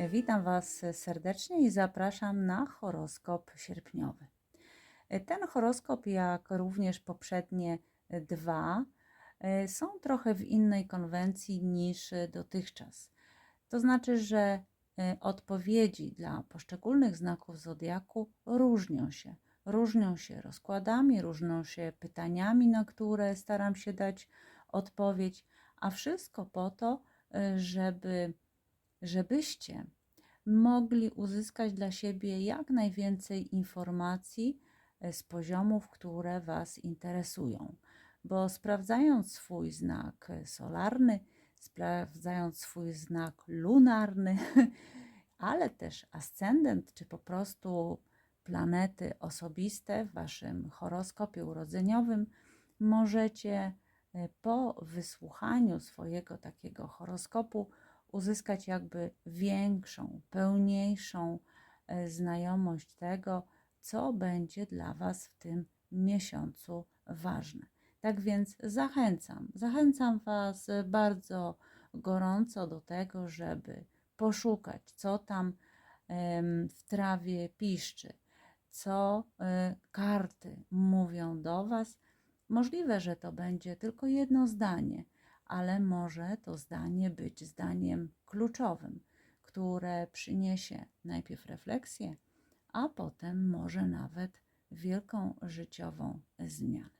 Witam Was serdecznie i zapraszam na horoskop sierpniowy. Ten horoskop, jak również poprzednie dwa, są trochę w innej konwencji niż dotychczas. To znaczy, że odpowiedzi dla poszczególnych znaków zodiaku różnią się. Różnią się rozkładami, różnią się pytaniami, na które staram się dać odpowiedź, a wszystko po to, żeby żebyście mogli uzyskać dla siebie jak najwięcej informacji e, z poziomów, które Was interesują. Bo sprawdzając swój znak solarny, sprawdzając swój znak lunarny, ale też ascendent, czy po prostu planety osobiste w Waszym horoskopie urodzeniowym, możecie e, po wysłuchaniu swojego takiego horoskopu uzyskać jakby większą, pełniejszą e, znajomość tego, co będzie dla Was w tym miesiącu ważne. Tak więc zachęcam, zachęcam Was bardzo gorąco do tego, żeby poszukać, co tam w trawie piszczy, co e, karty mówią do Was. Możliwe, że to będzie tylko jedno zdanie, ale może to zdanie być zdaniem kluczowym, które przyniesie najpierw refleksję, a potem może nawet wielką życiową zmianę.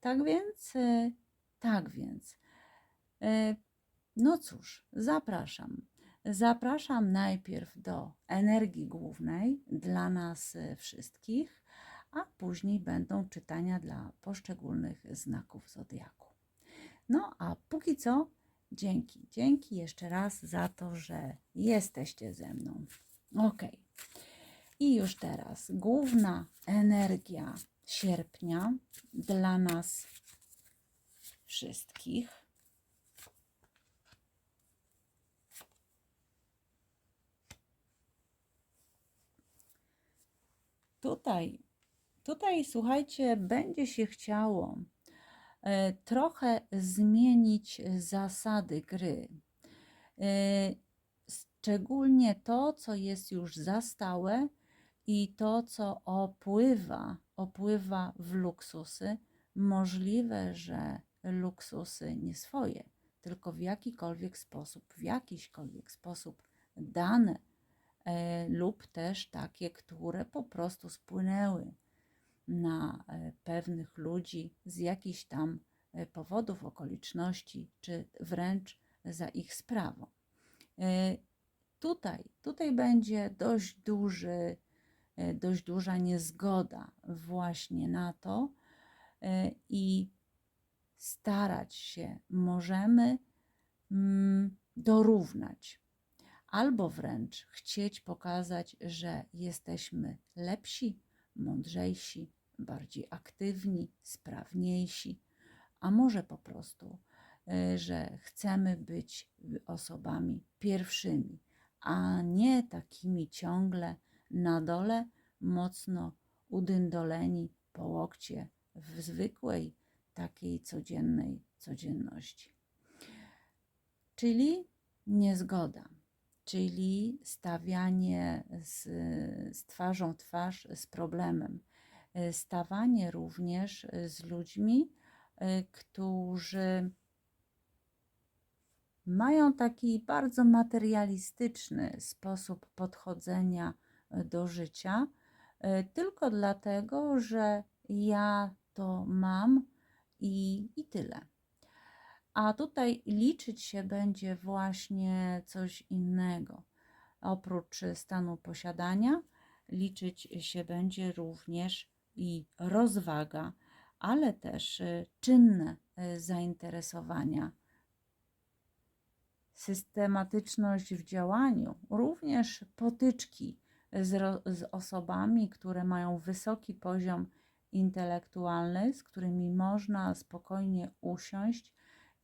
Tak więc, e, tak więc, e, no cóż, zapraszam. Zapraszam najpierw do energii głównej dla nas wszystkich, a później będą czytania dla poszczególnych znaków zodiaku. No a póki co, dzięki, dzięki jeszcze raz za to, że jesteście ze mną. Ok. I już teraz główna energia sierpnia dla nas wszystkich. Tutaj, tutaj słuchajcie, będzie się chciało trochę zmienić zasady gry. E, szczególnie to, co jest już zastałe i to, co opływa, opływa w luksusy. Możliwe, że luksusy nie swoje, tylko w jakikolwiek sposób, w jakiśkolwiek sposób dane e, lub też takie, które po prostu spłynęły na e, pewnych ludzi z jakichś tam e, powodów, okoliczności, czy wręcz za ich sprawą. E, tutaj, tutaj będzie dość duży, dość duża niezgoda właśnie na to i starać się możemy mm, dorównać, albo wręcz chcieć pokazać, że jesteśmy lepsi, mądrzejsi, bardziej aktywni, sprawniejsi, a może po prostu, e, że chcemy być osobami pierwszymi, a nie takimi ciągle na dole, mocno udyndoleni po łokcie w zwykłej, takiej codziennej codzienności. Czyli niezgoda, czyli stawianie z, z twarzą twarz z problemem, stawanie również e, z ludźmi, e, którzy mają taki bardzo materialistyczny sposób podchodzenia do życia, tylko dlatego, że ja to mam i, i tyle. A tutaj liczyć się będzie właśnie coś innego. Oprócz stanu posiadania, liczyć się będzie również i rozwaga, ale też y, czynne y, zainteresowania. Systematyczność w działaniu, również potyczki z, z osobami, które mają wysoki poziom intelektualny, z którymi można spokojnie usiąść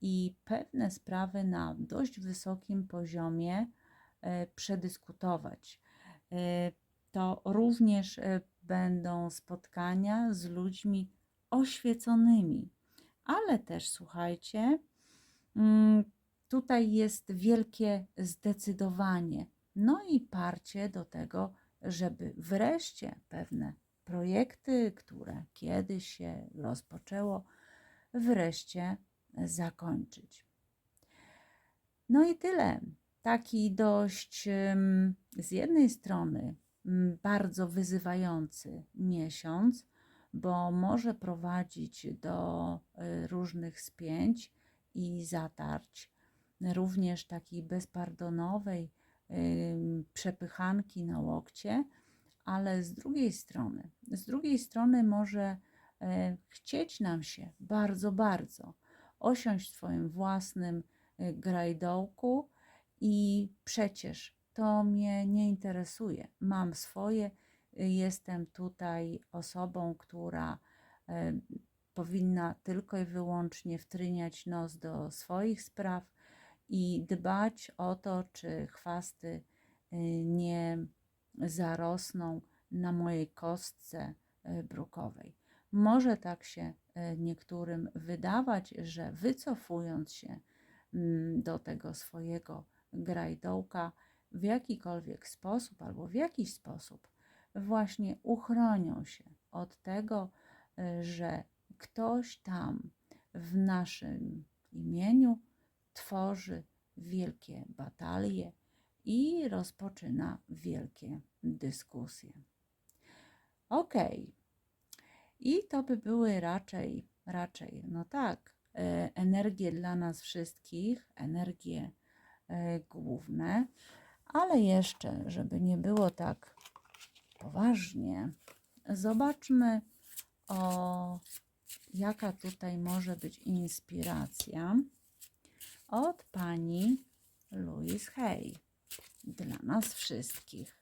i pewne sprawy na dość wysokim poziomie y, przedyskutować. To również będą spotkania z ludźmi oświeconymi, ale też słuchajcie, mm, tutaj jest wielkie zdecydowanie no i parcie do tego, żeby wreszcie pewne projekty, które kiedyś się rozpoczęło, wreszcie zakończyć. No i tyle. Taki dość z jednej strony bardzo wyzywający miesiąc, bo może prowadzić do y, różnych spięć i zatarć, również takiej bezpardonowej ym, przepychanki na łokcie, ale z drugiej strony, z drugiej strony może e, chcieć nam się bardzo, bardzo osiąść w swoim własnym grajdołku i przecież to mnie nie interesuje. Mam swoje, y, jestem tutaj osobą, która e, powinna tylko i wyłącznie wtryniać nos do swoich spraw i dbać o to, czy chwasty y, nie zarosną na mojej kostce y, brukowej. Może tak się y, niektórym wydawać, że wycofując się mm, do tego swojego grajdołka w jakikolwiek sposób albo w jakiś sposób właśnie uchronią się od tego, y, że ktoś tam w naszym imieniu tworzy wielkie batalie i rozpoczyna wielkie dyskusje. Ok. I to by były raczej, raczej, no tak, e, energie dla nas wszystkich, energie e, główne, ale jeszcze, żeby nie było tak poważnie, zobaczmy, o jaka tutaj może być inspiracja od pani Louise Hay dla nas wszystkich.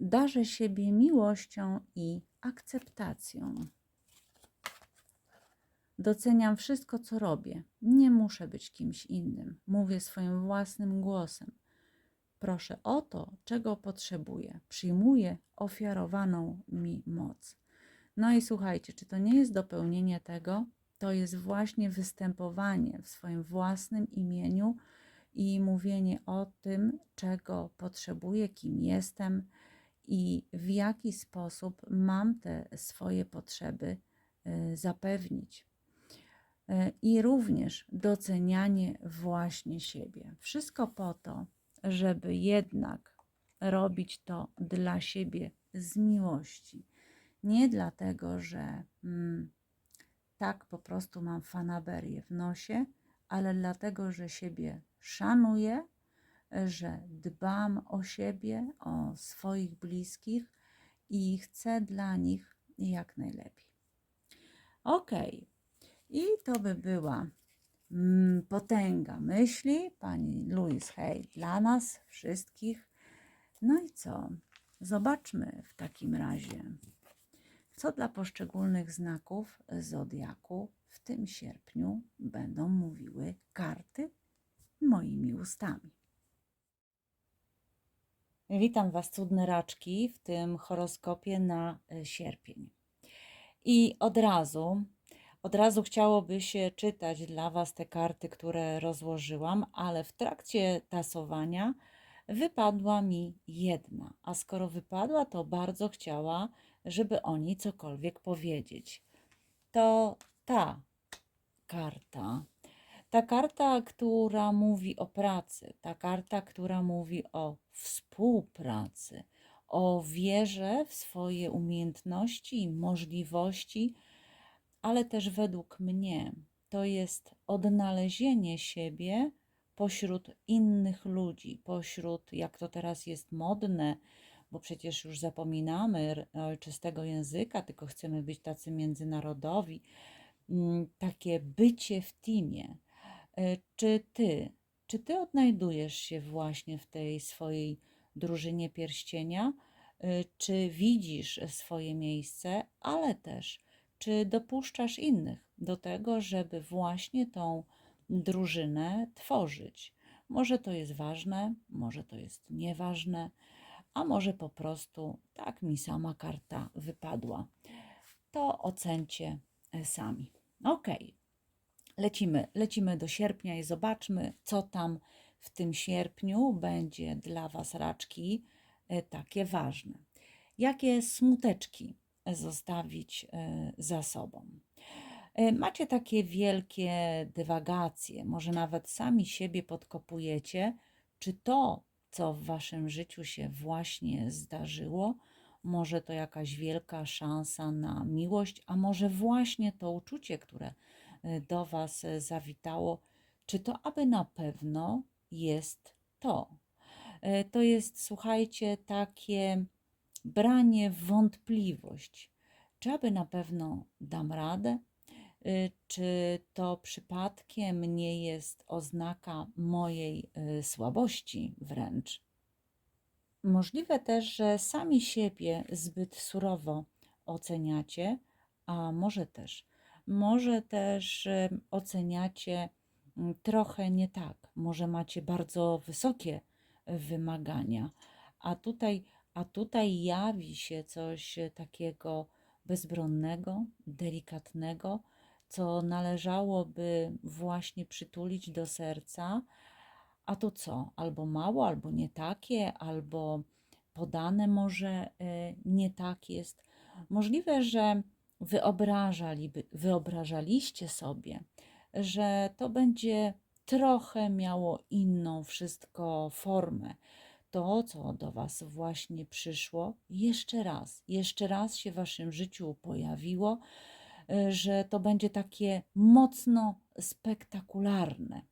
Darzę siebie miłością i akceptacją. Doceniam wszystko, co robię. Nie muszę być kimś innym. Mówię swoim własnym głosem. Proszę o to, czego potrzebuję. Przyjmuję ofiarowaną mi moc. No i słuchajcie, czy to nie jest dopełnienie tego? To jest właśnie występowanie w swoim własnym imieniu i mówienie o tym, czego potrzebuję, kim jestem i w jaki sposób mam te swoje potrzeby y, zapewnić. Y, I również docenianie właśnie siebie. Wszystko po to, żeby jednak robić to dla siebie z miłości. Nie dlatego, że mm, tak po prostu mam fanaberię w nosie, ale dlatego, że siebie szanuję, że dbam o siebie, o swoich bliskich i chcę dla nich jak najlepiej. Ok, i to by była mm, potęga myśli pani Louise Hay dla nas wszystkich. No i co? Zobaczmy w takim razie, co dla poszczególnych znaków zodiaku w tym sierpniu będą mówiły karty moimi ustami. Witam Was, cudne raczki, w tym horoskopie na e, sierpień. I od razu, od razu chciałoby się czytać dla Was te karty, które rozłożyłam, ale w trakcie tasowania wypadła mi jedna. A skoro wypadła, to bardzo chciała, żeby o niej cokolwiek powiedzieć. To ta karta. Ta karta, która mówi o pracy, ta karta, która mówi o współpracy, o wierze w swoje umiejętności i możliwości, ale też według mnie to jest odnalezienie siebie pośród innych ludzi, pośród, jak to teraz jest modne, bo przecież już zapominamy ojczystego języka, tylko chcemy być tacy międzynarodowi, mm, takie bycie w teamie. E, czy ty, czy ty odnajdujesz się właśnie w tej swojej drużynie pierścienia? E, czy widzisz swoje miejsce, ale też czy dopuszczasz innych do tego, żeby właśnie tą drużynę tworzyć? Może to jest ważne, może to jest nieważne, a może po prostu tak mi sama karta wypadła. To ocencie e, sami. Ok. lecimy, lecimy do sierpnia i zobaczmy, co tam w tym sierpniu będzie dla Was raczki e, takie ważne. Jakie smuteczki zostawić e, za sobą. E, Macie takie wielkie dywagacje, może nawet sami siebie podkopujecie, czy to, co w Waszym życiu się właśnie zdarzyło, może to jakaś wielka szansa na miłość, a może właśnie to uczucie, które e, do Was zawitało, czy to aby na pewno jest to. To jest, słuchajcie, takie branie wątpliwość, czy aby na pewno dam radę, Y, czy to przypadkiem nie jest oznaka mojej y, słabości wręcz. Możliwe też, że sami siebie zbyt surowo oceniacie, a może też, może też y, oceniacie mm, trochę nie tak. Może macie bardzo wysokie wymagania, a tutaj, a tutaj jawi się coś takiego bezbronnego, delikatnego, co należałoby właśnie przytulić do serca, a to co? Albo mało, albo nie takie, albo podane może y, nie tak jest. Możliwe, że wyobrażaliście sobie, że to będzie trochę miało inną wszystko formę. To, co do Was właśnie przyszło, jeszcze raz, jeszcze raz się w Waszym życiu pojawiło, y, że to będzie takie mocno spektakularne.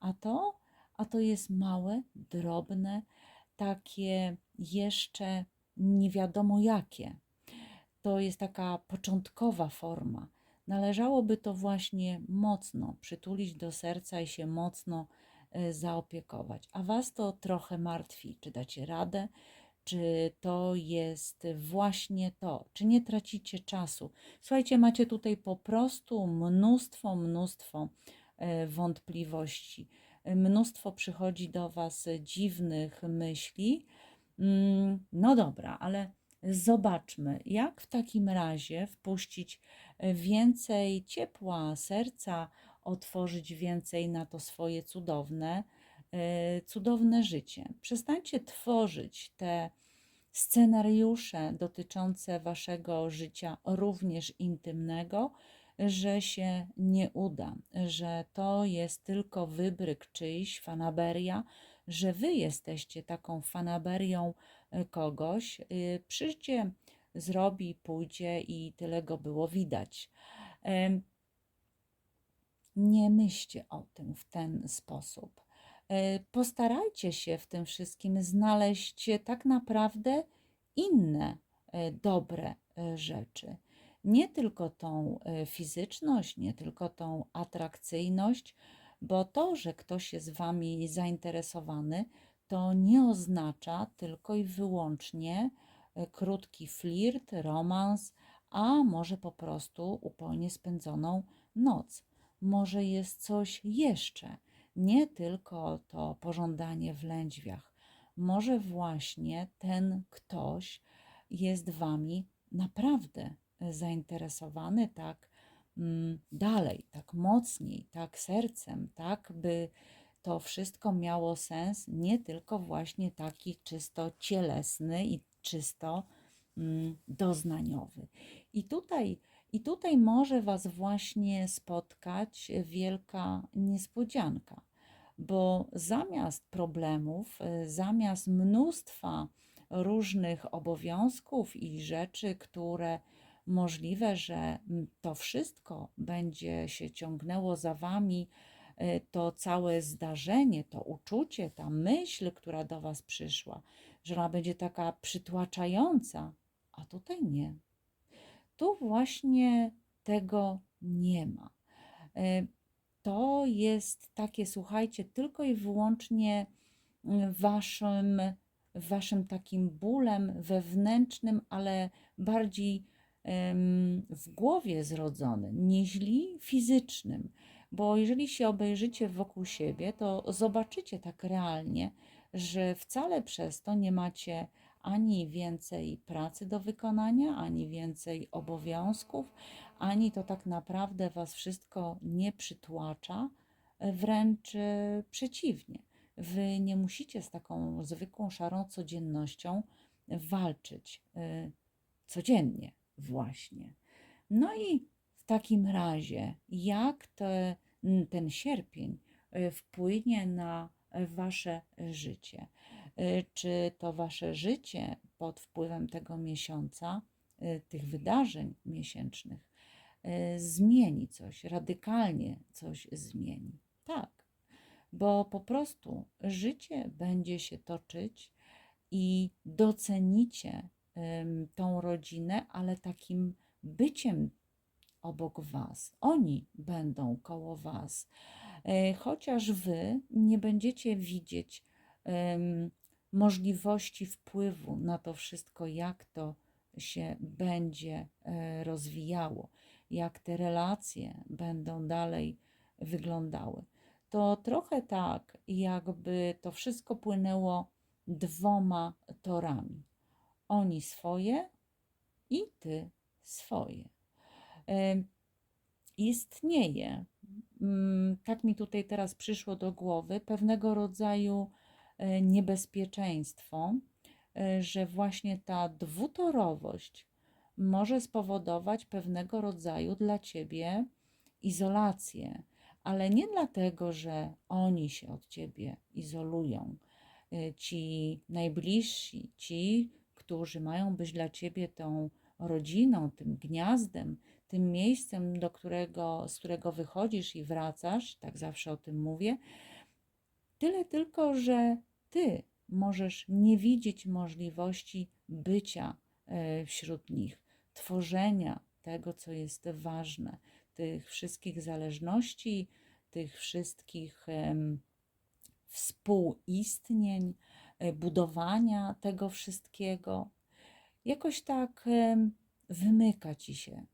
A to, a to jest małe, drobne, takie jeszcze nie wiadomo jakie. To jest taka początkowa forma. Należałoby to właśnie mocno przytulić do serca i się mocno zaopiekować. A Was to trochę martwi, czy dacie radę, czy to jest właśnie to, czy nie tracicie czasu. Słuchajcie, macie tutaj po prostu mnóstwo, mnóstwo e, wątpliwości. Mnóstwo przychodzi do Was dziwnych myśli. Mm, No dobra, ale zobaczmy, jak w takim razie wpuścić więcej ciepła serca, otworzyć więcej na to swoje cudowne, e, cudowne życie. Przestańcie tworzyć te scenariusze dotyczące waszego życia, również intymnego, że się nie uda, że to jest tylko wybryk czyjś, fanaberia, że wy jesteście taką fanaberią y, kogoś. Y, Przyjdzie, zrobi, pójdzie i tyle go było widać. Nie myślcie o tym w ten sposób. E, Postarajcie się w tym wszystkim znaleźć tak naprawdę inne e, dobre e, rzeczy. Nie tylko tą e, fizyczność, nie tylko tą atrakcyjność, bo to, że ktoś jest wami zainteresowany, to nie oznacza tylko i wyłącznie e, krótki flirt, romans, a może po prostu upojnie spędzoną noc. Może jest coś jeszcze, nie tylko to pożądanie w lędźwiach. Może właśnie ten ktoś jest wami naprawdę zainteresowany tak mm, dalej, tak mocniej, tak sercem, tak by to wszystko miało sens, nie tylko właśnie taki czysto cielesny i czysto mm, doznaniowy. I tutaj, I tutaj może Was właśnie spotkać wielka niespodzianka, bo zamiast problemów, y, zamiast mnóstwa różnych obowiązków i rzeczy, które możliwe, że to wszystko będzie się ciągnęło za Wami, y, to całe zdarzenie, to uczucie, ta myśl, która do Was przyszła, że ona będzie taka przytłaczająca, a tutaj nie. Tu właśnie tego nie ma. Y, To jest takie, słuchajcie, tylko i wyłącznie y, waszym, waszym takim bólem wewnętrznym, ale bardziej w głowie zrodzonym, nieźli fizycznym. Bo jeżeli się obejrzycie wokół siebie, to zobaczycie tak realnie, że wcale przez to nie macie ani więcej pracy do wykonania, ani więcej obowiązków, ani to tak naprawdę Was wszystko nie przytłacza, e, wręcz e, przeciwnie. Wy nie musicie z taką zwykłą, szarą codziennością walczyć e, codziennie, właśnie. No i w takim razie, jak te, ten sierpień wpłynie na Wasze życie? E, Czy to Wasze życie pod wpływem tego miesiąca, e, tych wydarzeń miesięcznych, zmieni coś, radykalnie coś zmieni? Tak, bo po prostu życie będzie się toczyć i docenicie tą rodzinę, ale takim byciem obok Was. Oni będą koło Was, chociaż Wy nie będziecie widzieć możliwości wpływu na to wszystko, jak to się będzie e, rozwijało, jak te relacje będą dalej wyglądały. To trochę tak, jakby to wszystko płynęło dwoma torami. Oni swoje i ty swoje. Em, Istnieje, tak mi tutaj teraz przyszło do głowy, pewnego rodzaju e, niebezpieczeństwo, e, że właśnie ta dwutorowość może spowodować pewnego rodzaju dla ciebie izolację, ale nie dlatego, że oni się od ciebie izolują. Y, Ci najbliżsi, ci, którzy mają być dla ciebie tą rodziną, tym gniazdem, tym miejscem, do którego, z którego wychodzisz i wracasz, tak zawsze o tym mówię, tyle tylko, że ty możesz nie widzieć możliwości bycia e, wśród nich, tworzenia tego, co jest ważne, tych wszystkich zależności, tych wszystkich współistnień, e, budowania tego wszystkiego. Jakoś tak wymyka ci się,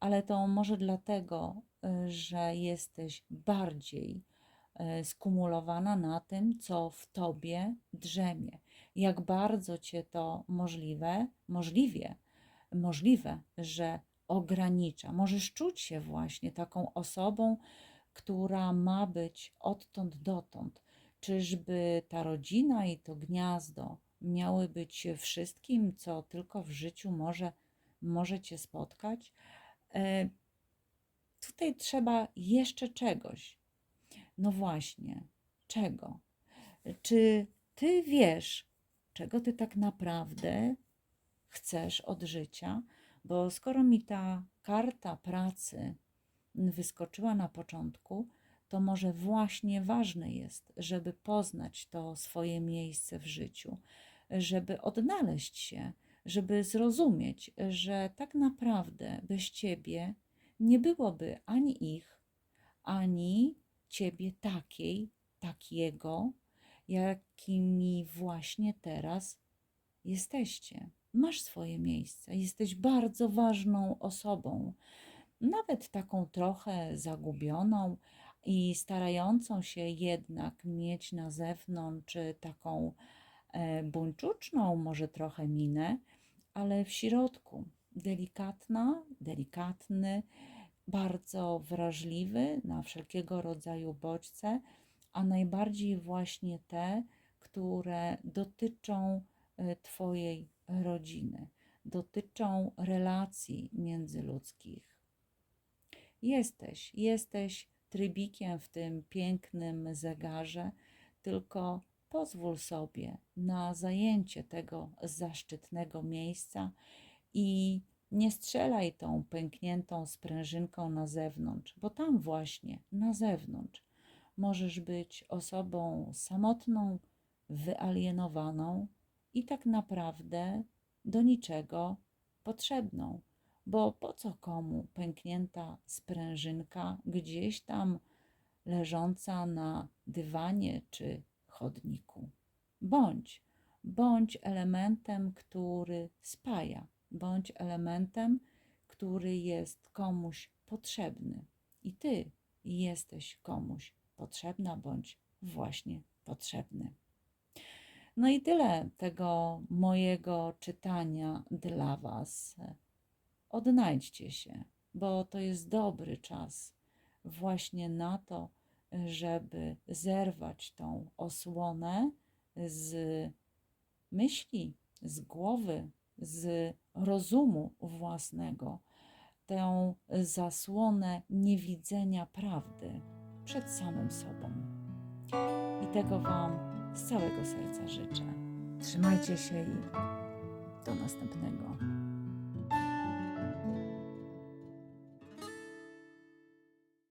ale to może dlatego, e, że jesteś bardziej e, skumulowana na tym, co w tobie drzemie. Jak bardzo cię to możliwe, możliwie, możliwe, że ogranicza. Możesz czuć się właśnie taką osobą, która ma być odtąd dotąd. Czyżby ta rodzina i to gniazdo miały być wszystkim, co tylko w życiu może, może cię spotkać? E, tutaj trzeba jeszcze czegoś. No właśnie, czego? Czy ty wiesz, czego ty tak naprawdę chcesz od życia? Bo skoro mi ta karta pracy wyskoczyła na początku, to może właśnie ważne jest, żeby poznać to swoje miejsce w życiu, żeby odnaleźć się, żeby zrozumieć, że tak naprawdę bez ciebie nie byłoby ani ich, ani ciebie takiej, takiego, jakimi właśnie teraz jesteście. Masz swoje miejsce, jesteś bardzo ważną osobą, nawet taką trochę zagubioną i starającą się jednak mieć na zewnątrz taką buńczuczną, może trochę minę, ale w środku delikatna, delikatny, bardzo wrażliwy na wszelkiego rodzaju bodźce, a najbardziej właśnie te, które dotyczą e, Twojej rodziny, dotyczą relacji międzyludzkich. Jesteś, jesteś trybikiem w tym pięknym zegarze, tylko pozwól sobie na zajęcie tego zaszczytnego miejsca i nie strzelaj tą pękniętą sprężynką na zewnątrz, bo tam właśnie, na zewnątrz, możesz być osobą samotną, wyalienowaną i tak naprawdę do niczego potrzebną. Bo po co komu pęknięta sprężynka gdzieś tam leżąca na dywanie czy chodniku? Bądź, bądź elementem, który spaja, bądź elementem, który jest komuś potrzebny. I ty jesteś komuś potrzebna bądź właśnie potrzebny. No i tyle tego mojego czytania dla Was. Odnajdźcie się, bo to jest dobry czas właśnie na to, żeby zerwać tą osłonę z myśli, z głowy, z rozumu własnego, tę zasłonę niewidzenia prawdy przed samym sobą. I tego Wam z całego serca życzę. Trzymajcie się i do następnego.